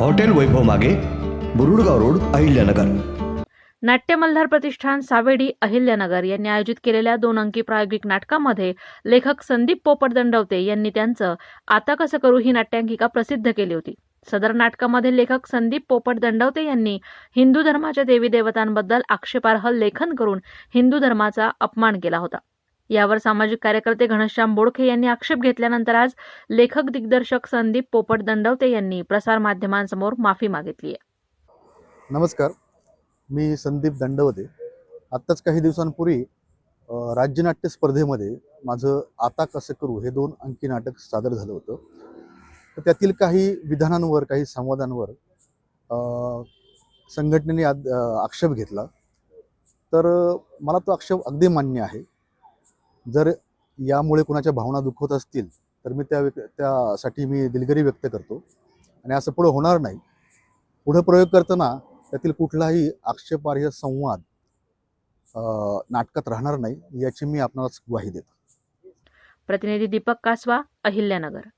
Hotel Vaibhav मागे Burudgaon road Ahilyanagar. नाट्य मल्हार प्रतिष्ठान सावेडी अहिल्यानगर यांनी आयोजित केलेल्या दोन अंकी प्रायोगिक नाटकामध्ये लेखक संदीप पोपट दंडवते यांनी त्यांचं आता कसं करू ही नाट्यांकिका प्रसिद्ध केली होती. सदर नाटकामध्ये लेखक संदीप पोपट दंडवते यांनी हिंदू धर्माच्या देवी देवतांबद्दल आक्षेपार्ह लेखन करून हिंदू धर्माचा अपमान केला होता. यावर सामाजिक कार्यकर्ते घनश्याम बोडखे यांनी आक्षेप घेतल्यानंतर आज लेखक दिग्दर्शक संदीप पोपट दंडवते यांनी प्रसारमाध्यमांसमोर माफी मागितली आहे. नमस्कार. मी संदीप दंडवते. आत्ताच काही दिवसांपूर्वी राज्यनाट्य स्पर्धेमध्ये माझं आता कसं करू हे दोन अंकी नाटक सादर झालं होतं. तर त्यातील काही विधानांवर काही संवादांवर संघटनेने आक्षेप घेतला. तर मला तो आक्षेप अगदी मान्य आहे. जर यामुळे कुणाच्या भावना दुखवत असतील तर मी त्या व्यक् त्यासाठी मी दिलगिरी व्यक्त करतो. आणि असं पुढं होणार नाही. पुढं प्रयोग करताना त्यातील कुठलाही आक्षेपार्ह संवाद नाटकात राहणार नाही याची मी आपणास ग्वाही देतो. प्रतिनिधी दीपक कासवा अहिल्यानगर.